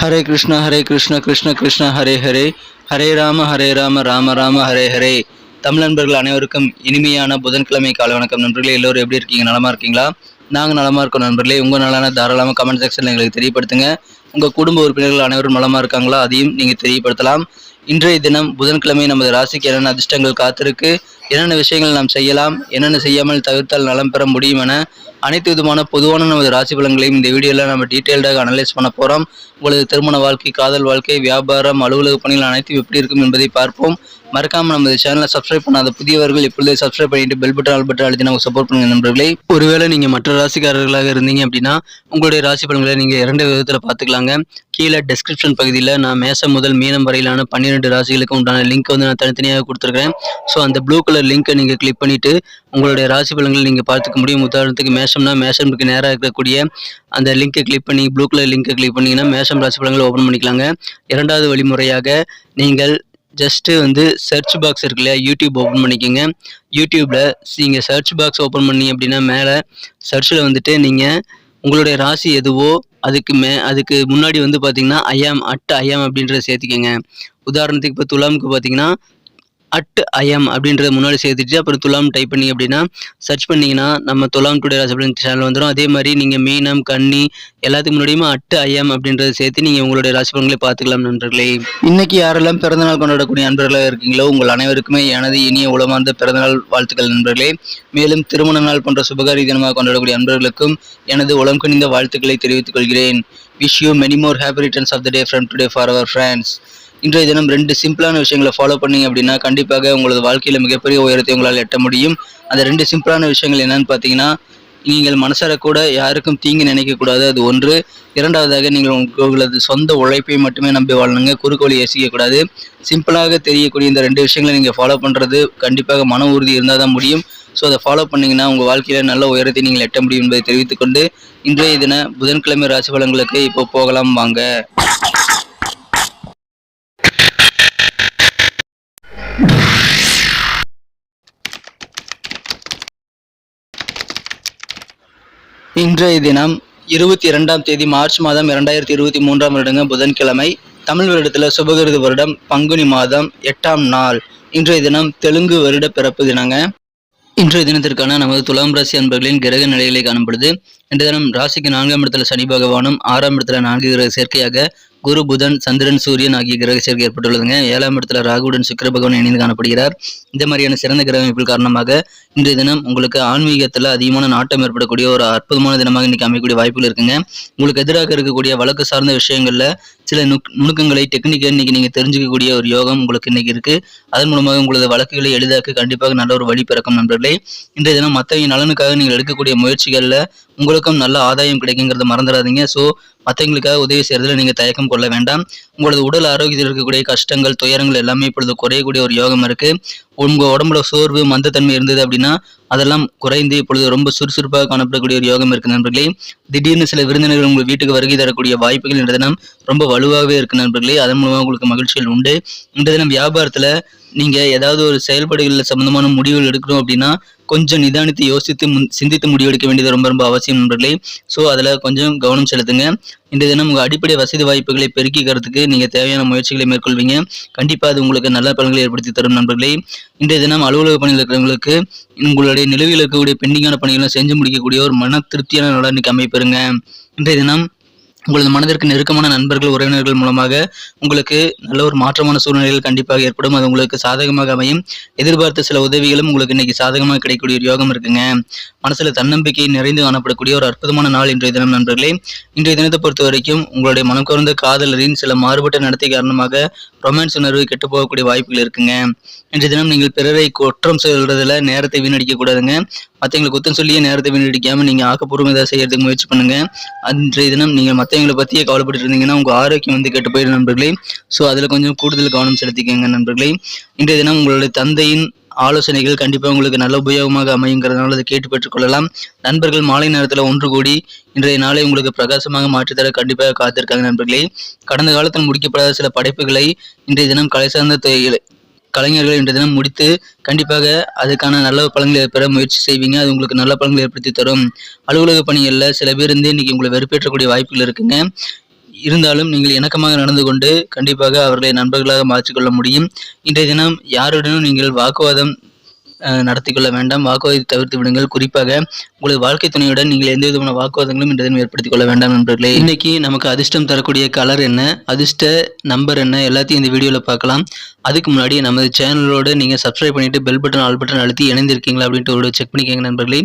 ஹரே கிருஷ்ணா ஹரே கிருஷ்ண கிருஷ்ண கிருஷ்ண ஹரே ஹரே. ஹரே ராம ஹரே ராம ராம ராம ஹரே ஹரே. தமிழ் நண்பர்கள் அனைவருக்கும் இனிமையான புதன்கிழமை காலை வணக்கம். நண்பர்களே எல்லோரும் எப்படி இருக்கீங்க? நலமா இருக்கீங்களா? நாங்கள் நலமா இருக்கோம் நண்பர்களே. உங்கள் நலன தாராளமாக கமெண்ட் செக்ஷனில் எங்களுக்கு தெரியப்படுத்துங்க. உங்கள் குடும்ப உறுப்பினர்கள் அனைவரும் நலமா இருக்காங்களா? அதையும் நீங்கள் தெரியப்படுத்தலாம். இன்றைய தினம் புதன்கிழமை நமது ராசிக்கு என்னென்ன அதிர்ஷ்டங்கள் காத்திருக்கு? என்னென்ன விஷயங்கள் நாம் செய்யலாம் என்னென்ன செய்யாமல் தவிர்த்தால் நலம் பெற முடியும் என அனைத்து விதமான பொதுவான நமது ராசி பலன்களையும் இந்த வீடியோவில் நம்ம டீட்டெயில்டாக அனலைஸ் பண்ண போகிறோம் உங்களது திருமண வாழ்க்கை காதல் வாழ்க்கை வியாபாரம் அலுவலக பணிகள் அனைத்தும் எப்படி இருக்கும் என்பதை பார்ப்போம். மறக்காமல் நமது சேனலை சப்ஸ்கிரைப் பண்ணாத புதியவர்கள் இப்பொழுதே சப்ஸ்கிரைப் பண்ணிட்டு பெல் பட்டன் ஆல் பட்டன் அழுத்தி நமக்கு சப்போர்ட் பண்ணுங்க நண்பர்களே. ஒருவேளை நீங்கள் மற்ற ராசிக்காரர்களாக இருந்தீங்க அப்படின்னா உங்களுடைய ராசி பலன்களை நீங்கள் இரண்டு விதத்தில் பார்த்துக்கலாங்க. கீழே டெஸ்கிரிப்ஷன் பகுதியில் நான் மேசம் முதல் மீனம் வரையிலான பன்னிரெண்டு ராசிகளுக்கு உண்டான லிங்க் வந்து நான் தனித்தனியாக கொடுத்துருக்கேன் ஸோ அந்த ப்ளூ கலர் லிங்கை நீங்கள் கிளிக் பண்ணிவிட்டு உங்களுடைய ராசி பலன்களை நீங்கள் பார்த்துக்க முடியும். உதாரணத்துக்கு மேஷம்னா மேஷம்க்கு நேராக இருக்கக்கூடிய அந்த லிங்கை கிளிக் பண்ணி ப்ளூ கலர் லிங்கை கிளிக் பண்ணிங்கன்னா மேஷம் ராசி பலன்களை ஓப்பன் பண்ணிக்கலாங்க. இரண்டாவது வழிமுறையாக நீங்கள் ஜஸ்ட்டு வந்து சர்ச் பாக்ஸ் இருக்கு இல்லையா யூடியூப் ஓப்பன் பண்ணிக்கோங்க. யூடியூப்பில் நீங்கள் சர்ச் பாக்ஸ் ஓப்பன் பண்ணி அப்படின்னா மேலே சர்ச்சில் வந்துட்டு நீங்கள் உங்களுடைய ராசி எதுவோ அதுக்கு மே அதுக்கு முன்னாடி வந்து பார்த்தீங்கன்னா ஐயாம் அட் ஐயாம் அப்படின்றத சேர்த்துக்கோங்க. உதாரணத்துக்கு இப்போ துலாமுக்கு பார்த்தீங்கன்னா அட் ஐஎம் அப்படின்றத முன்னாடி சேர்த்துட்டு அப்புறம் துலாம் டைப் பண்ணி அப்படின்னா சர்ச் பண்ணீங்கன்னா நம்ம துலாம் டுடே ராசிபலன் சேனல் வந்துடும் அதே மாதிரி நீங்கள் மீனம் கன்னி எல்லாத்துக்கு முன்னாடியுமே அட்டு ஐஎம் அப்படின்றத சேர்த்து நீங்கள் உங்களுடைய ராசி பலன்களை பார்த்துக்கலாம் நண்பர்களே. இன்னைக்கு யாரெல்லாம் பிறந்தநாள் கொண்டாடக்கூடிய நண்பர்களாக இருக்கீங்களோ உங்கள் அனைவருக்குமே எனது இனிய உளமார்ந்த பிறந்தநாள் வாழ்த்துக்கள் நண்பர்களே. மேலும் திருமண நாள் போன்ற சுபகாரி தினமாக கொண்டாடக்கூடிய நண்பர்களுக்கும் எனது உளம் கணிந்த வாழ்த்துக்களை தெரிவித்துக் கொள்கிறேன். Wish you many more happy returns of the day from today for our friends இன்றைய தினம் ரெண்டு சிம்பிளான விஷயங்களை ஃபாலோ பண்ணீங்க அப்படின்னா கண்டிப்பாக உங்களது வாழ்க்கையில் மிகப்பெரிய உயரத்தை உங்களால் எட்ட முடியும். அந்த ரெண்டு சிம்பிளான விஷயங்கள் என்னன்னு பார்த்தீங்கன்னா நீங்கள் மனசார கூட யாருக்கும் தீங்கு நினைக்கக்கூடாது அது ஒன்று. இரண்டாவதாக நீங்கள் உங்களது சொந்த உழைப்பை மட்டுமே நம்பி வாழணுங்க குறுக்கோளி யோசிக்கக்கூடாது சிம்பிளாக தெரியக்கூடிய இந்த ரெண்டு விஷயங்களை நீங்கள் ஃபாலோ பண்ணுறது கண்டிப்பாக மன உறுதி இருந்தால் தான் முடியும். ஸோ அதை ஃபாலோ பண்ணீங்கன்னா உங்கள் வாழ்க்கையில் நல்ல உயரத்தை நீங்கள் எட்ட முடியும் என்பதை தெரிவித்துக்கொண்டு இன்றைய தின புதன்கிழமை ராசி பலன்களுக்கு இப்போ போகலாம் வாங்க. இன்றைய தினம் இருபத்தி இரண்டாம் தேதி மார்ச் மாதம் இரண்டாயிரத்தி இருபத்தி மூன்றாம் வருடங்க புதன்கிழமை. தமிழ் வருடத்தில் சுபகிருது வருடம் பங்குனி மாதம் எட்டாம் நாள். இன்றைய தினம் தெலுங்கு வருட பிறப்பு தினங்க. இன்றைய தினத்திற்கான நமது துலாம் ராசி அன்பர்களின் கிரக நிலைகளை காணப்படுது. இன்றைய தினம் ராசிக்கு நான்காம் இடத்துல சனி பகவானும் ஆறாம் இடத்துல நான்கு கிரக சேர்க்கையாக குரு புதன் சந்திரன் சூரியன் ஆகிய கிரக சேர்க்கை ஏற்பட்டுள்ளதுங்க. ஏழாம் இடத்துல ராகுடன் சுக்கர பகவான் இணைந்து காணப்படுகிறார். இந்த மாதிரியான சிறந்த கிரக அமைப்பு காரணமாக இன்றைய தினம் உங்களுக்கு ஆன்மீகத்தில் அதிகமான நாட்டம் ஏற்படக்கூடிய ஒரு அற்புதமான தினமாக இன்னைக்கு அமைக்கக்கூடிய வாய்ப்புகள் இருக்குங்க. உங்களுக்கு எதிராக இருக்கக்கூடிய வழக்கு சார்ந்த விஷயங்கள்ல சில நுக் நுணுக்கங்களை டெக்னிக்கை இன்னைக்கு நீங்க தெரிஞ்சுக்கக்கூடிய ஒரு யோகம் உங்களுக்கு இன்னைக்கு இருக்கு. அதன் மூலமாக உங்களது வழக்குகளை எளிதாக்க கண்டிப்பாக நல்ல ஒரு வழி பிறக்கும் நண்பர்களே. இன்றைய தினம் மற்றவங்க நலனுக்காக நீங்கள் எடுக்கக்கூடிய முயற்சிகளில் உங்களுக்கும் நல்ல ஆதாயம் கிடைக்குங்கிறத மறந்துடாதீங்க. ஸோ மற்றவங்களுக்காக உதவி செய்கிறதுல நீங்க தயக்கம் கொள்ள வேண்டாம். உங்களது உடல் ஆரோக்கியத்தில் இருக்கக்கூடிய கஷ்டங்கள் துயரங்கள் எல்லாமே இப்பொழுது குறையக்கூடிய ஒரு யோகம் இருக்கு. உங்க உடம்புல சோர்வு மந்தத்தன்மை இருந்தது அப்படின்னா அதெல்லாம் குறைந்து இப்பொழுது ரொம்ப சுறுசுறுப்பாக காணப்படக்கூடிய ஒரு யோகம் இருக்கு நண்பர்களே. திடீர்னு சில விருந்தினர்கள் உங்கள் வீட்டுக்கு வருகை தரக்கூடிய வாய்ப்புகள் இந்த தினம் ரொம்ப வலுவாகவே இருக்கு நண்பர்களே. அதன் மூலமாக உங்களுக்கு மகிழ்ச்சிகள் உண்டு. இந்த தினம் வியாபாரத்துல நீங்கள் ஏதாவது ஒரு செயல்பாடுகளில் சம்மந்தமான முடிவுகள் எடுக்கணும் அப்படின்னா கொஞ்சம் நிதானித்து யோசித்து முன் சிந்தித்து முடிவெடுக்க வேண்டியது ரொம்ப ரொம்ப அவசியம் நண்பர்களே. ஸோ அதில் கொஞ்சம் கவனம் செலுத்துங்க. இன்றைய தினம் உங்கள் அடிப்படை வசதி வாய்ப்புகளை பெருக்கிக்கிறதுக்கு நீங்கள் தேவையான முயற்சிகளை மேற்கொள்வீங்க. கண்டிப்பாக அது உங்களுக்கு நல்ல பலன்களை ஏற்படுத்தி தரும் நண்பர்களே. இன்றைய தினம் அலுவலக பணியில் இருக்கிறவங்களுக்கு உங்களுடைய நிலுவையில் இருக்கக்கூடிய பெண்டிங்கான பணிகளை செஞ்சு முடிக்கக்கூடிய ஒரு மன திருப்தியான நாளாக இன்னைக்கு அமைப்பெறுங்க இன்றைய தினம் உங்களது மனதிற்கு நெருக்கமான நண்பர்கள் உறவினர்கள் மூலமாக உங்களுக்கு நல்ல ஒரு மாற்றமான சூழ்நிலைகள் கண்டிப்பாக ஏற்படும். அது உங்களுக்கு சாதகமாக அமையும். எதிர்பார்த்த சில உதவிகளும் உங்களுக்கு இன்னைக்கு சாதகமாக கிடைக்கக்கூடிய ஒரு யோகம் இருக்குங்க. மனசுல தன்னம்பிக்கை நிறைந்து காணப்படக்கூடிய ஒரு அற்புதமான நாள் இன்றைய தினம் நண்பர்களே. இன்றைய தினத்தை பொறுத்த வரைக்கும் உங்களுடைய மனம் கவர்ந்த காதலரின் சில மாறுபட்ட நடத்தை காரணமாக ரொமான்ஸ் உணர்வு கெட்டு போகக்கூடிய வாய்ப்புகள் இருக்குங்க. இன்றைய தினம் நீங்கள் பிறரை குற்றம் சொல்றதுல நேரத்தை வீணடிக்க கூடாதுங்க. மற்றவங்களை குத்தம் சொல்லியே நேரத்தை வீணடிக்காம நீங்க ஆக்கப்பூர்வம் ஏதாவது செய்யறதுக்கு முயற்சி பண்ணுங்க. அன்றைய தினம் நீங்கள் மற்றவங்களை பற்றியே கவலைப்பட்டு இருந்தீங்கன்னா உங்க ஆரோக்கியம் வந்து கெட்டு போயிடும் நண்பர்களே. ஸோ அதில் கொஞ்சம் கூடுதல் கவனம் செலுத்திக்கங்க நண்பர்களே. இன்றைய தினம் உங்களுடைய தந்தையின் ஆலோசனைகள் கண்டிப்பாக உங்களுக்கு நல்ல உபயோகமாக அமையுங்கிறதுனால அதை கேட்டு பெற்றுக்கொள்ளலாம் நண்பர்கள் மாலை நேரத்தில் ஒன்று கூடி இன்றைய நாளை உங்களுக்கு பிரகாசமாக மாற்றித்தர கண்டிப்பாக காத்திருக்காங்க நண்பர்களே. கடந்த காலத்தில் முடிக்கப்படாத சில படைப்புகளை இன்றைய தினம் கலை சார்ந்த கலைஞர்கள் இன்றைய தினம் முடித்து கண்டிப்பாக அதுக்கான நல்ல பலன்களை பெற முயற்சி செய்வீங்க. அது உங்களுக்கு நல்ல பலன்களை ஏற்படுத்தி தரும். அலுவலக பணிகளில் சில பேர் இருந்து இன்னைக்கு உங்களை வெறுப்பேற்றக்கூடிய வாய்ப்புகள் இருக்குங்க. இருந்தாலும் நீங்கள் இணக்கமாக நடந்து கொண்டு கண்டிப்பாக அவர்களை நண்பர்களாக மாற்றிக்கொள்ள முடியும். இன்றைய தினம் யாருடனும் நீங்கள் வாக்குவாதம் நடத்தி கொள்ள வேண்டாம். வாக்குவாதத்தை தவிர்த்து விடுங்கள். குறிப்பாக உங்களது வாழ்க்கை துணையுடன் நீங்கள் எந்த விதமான வாக்குவாதங்களும் இன்றைய ஏற்படுத்திக் கொள்ள வேண்டாம் நண்பர்களே. இன்னைக்கு நமக்கு அதிர்ஷ்டம் தரக்கூடிய கலர் என்ன அதிர்ஷ்ட நம்பர் என்ன எல்லாத்தையும் இந்த வீடியோவில் பார்க்கலாம். அதுக்கு முன்னாடி நமது சேனலோடு நீங்கள் சப்ஸ்கிரைப் பண்ணிவிட்டு பெல் பட்டன் ஆல் பட்டன் அழுத்தி இணைந்திருக்கீங்களா அப்படின்ட்டு ஒரு செக் பண்ணிக்கோங்க நண்பர்களே.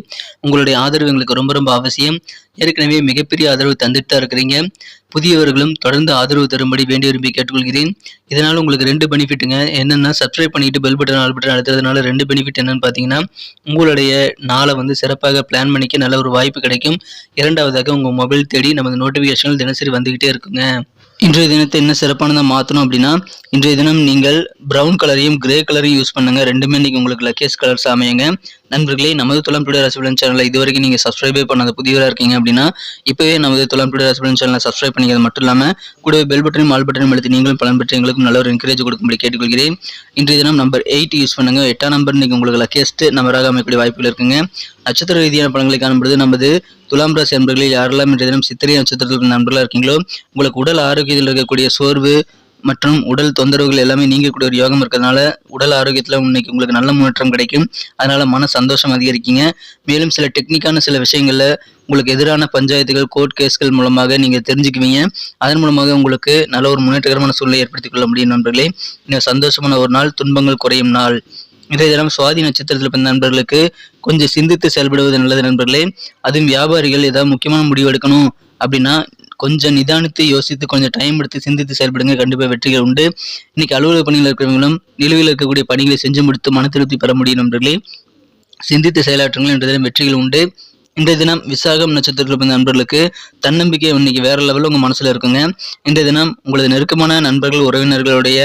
உங்களுடைய ஆதரவு எங்களுக்கு ரொம்ப ரொம்ப அவசியம். ஏற்கனவே மிகப்பெரிய ஆதரவு தந்துட்டு தான் இருக்கிறீங்க. புதியவர்களும் தொடர்ந்து ஆதரவு தரும்படி வேண்டி விரும்பி கேட்டுக்கொள்கிறேன். இதனால் உங்களுக்கு ரெண்டு பெனிஃபிட்டுங்க என்னென்னா சப்ஸ்கிரைப் பண்ணிவிட்டு பெல் பட்டன் ஆல் பட்டன் அழுத்துறதுனால ரெண்டு பெனிஃபிட் என்னென்னு பார்த்தீங்கன்னா உங்களுடைய நாளை வந்து சிறப்பாக பிளான் பண்ணிக்க நல்ல ஒரு வாய்ப்பு கிடைக்கும். இரண்டாவதாக உங்கள் மொபைல் தேடி நமது நோட்டிஃபிகேஷன்கள் தினசரி வந்துக்கிட்டே இருக்குங்க. இன்றைய தினத்தை என்ன சிறப்பானதாக மாற்றணும் அப்படின்னா இன்றைய தினம் நீங்கள் பிரவுன் கலரையும் கிரே கலரையும் யூஸ் பண்ணுங்க. ரெண்டுமே இன்றைக்கி உங்களுக்கு லக்கேஸ் கலர்ஸ் அமையுங்க. நண்பர்களே நமது துளம் டுடே ரசிபலன் சேனலை இதுவரைக்கும் நீங்கள் சப்ஸ்கிரைபே பண்ணாத புதியவராக இருக்கீங்க அப்படின்னா இப்போவே நமது துளம் டுடே ரசிபலன் சேனலை சப்ஸ்கிரைப் பண்ணிக்கிறது மட்டும் இல்லாமல் கூடவே பெல் பட்டனும் ஆல் பட்டனும் அழுத்தி நீங்களும் பலன் பெற்று எங்களுக்கும் நல்ல ஒரு என்கரேஜ் கொடுக்கும்படி கேட்டுக்கொள்கிறேன். இன்றைய தினம் நம்பர் எயிட் யூஸ் பண்ணுங்க. எட்டாம் நம்பர் இன்னைக்கு உங்களுக்கு லக்கேஸ்ட் நம்பராக அமைக்கக்கூடிய வாய்ப்புகள் இருக்குங்க. நட்சத்திர ரீதியான பலன்களை காணும்பொழுது நமது துலாம் ராசி நண்பர்களில் யாரெல்லாம் இன்றைய தினம் சித்திரை நட்சத்திரத்தில் நண்பர்களாக இருக்கீங்களோ உங்களுக்கு உடல் ஆரோக்கியத்தில் இருக்கக்கூடிய சோர்வு மற்றும் உடல் தொந்தரவுகள் எல்லாமே நீங்கக்கூடிய ஒரு யோகம் இருக்கிறதுனால உடல் ஆரோக்கியத்தில் இன்னைக்கு உங்களுக்கு நல்ல முன்னேற்றம் கிடைக்கும். அதனால் மன சந்தோஷம் அதிகரிக்கீங்க. மேலும் சில டெக்னிக்கான சில விஷயங்களில் உங்களுக்கு எதிரான பஞ்சாயத்துகள் கோர்ட் கேஸ்கள் மூலமாக நீங்கள் தெரிஞ்சுக்குவீங்க. அதன் மூலமாக உங்களுக்கு நல்ல ஒரு முன்னேற்றகரமான சூழ்நிலை ஏற்படுத்திக் கொள்ள முடியும் நண்பர்களே. இன்னும் சந்தோஷமான ஒரு நாள் துன்பங்கள் குறையும் நாள். இன்றைய தினம் சுவாதி நட்சத்திரத்தில் பிறந்த நண்பர்களுக்கு கொஞ்சம் சிந்தித்து செயல்படுவது நல்லது நண்பர்களே. அதுவும் வியாபாரிகள் ஏதாவது முக்கியமான முடிவு எடுக்கணும் அப்படின்னா கொஞ்சம் நிதானித்து யோசித்து கொஞ்சம் டைம் எடுத்து சிந்தித்து செயல்படுங்க. கண்டிப்பாக வெற்றிகள் உண்டு. இன்னைக்கு அலுவலக பணியில் இருக்கிறவங்களும் நிலுவையில் இருக்கக்கூடிய பணிகளை செஞ்சு முடித்து மன திருப்தி பெற முடியும் நண்பர்களே. சிந்தித்து செயலாற்றுங்கள் என்ற தினம் வெற்றிகள் உண்டு. இந்த தினம் விசாகம் நட்சத்திரத்தில் பிறந்த நண்பர்களுக்கு தன்னம்பிக்கை இன்னைக்கு வேற லெவலில் உங்கள் மனசில் இருக்குங்க. இந்த தினம் உங்களது நெருக்கமான நண்பர்கள் உறவினர்களுடைய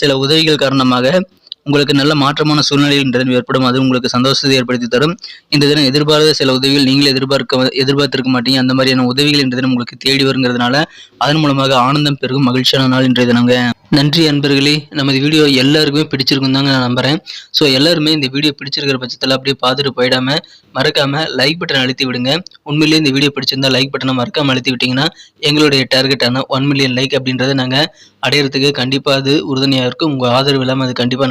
சில உதவிகள் காரணமாக உங்களுக்கு நல்ல மாற்றமான சூழ்நிலையில் இந்த தினம் ஏற்படும். அது உங்களுக்கு சந்தோஷத்தை ஏற்படுத்தி தரும். இந்த தினம் எதிர்பாராத சில உதவிகள் நீங்கள் எதிர்பார்க்க எதிர்பார்த்திருக்க மாட்டீங்க. அந்த மாதிரியான உதவிகள் இந்த தினம் உங்களுக்கு தேடி வருங்கிறதுனால அதன் மூலமாக ஆனந்தம் பெருகும் மகிழ்ச்சியான நாள் இன்றைய தினங்க. நன்றி அன்பர்களே. நமது வீடியோ எல்லாருக்குமே பிடிச்சிருக்கும் தாங்க நான் நம்புறேன். ஸோ எல்லாருமே இந்த வீடியோ பிடிச்சிருக்கிற பட்சத்தில் அப்படியே பார்த்துட்டு போயிடாம மறக்காம லைக் பட்டன் அழுத்தி விடுங்க. உண்மையிலேயே இந்த வீடியோ பிடிச்சிருந்தா லைக் பட்டனை மறக்காம அழுத்தி விட்டீங்கன்னா எங்களுடைய டார்கெட்டான ஒன் மில்லியன் லைக் அப்படின்றத நாங்கள் அடையிறதுக்கு கண்டிப்பாக அது உறுதுணையாக இருக்கும். உங்கள் ஆதரவு இல்லாமல் அது கண்டிப்பாக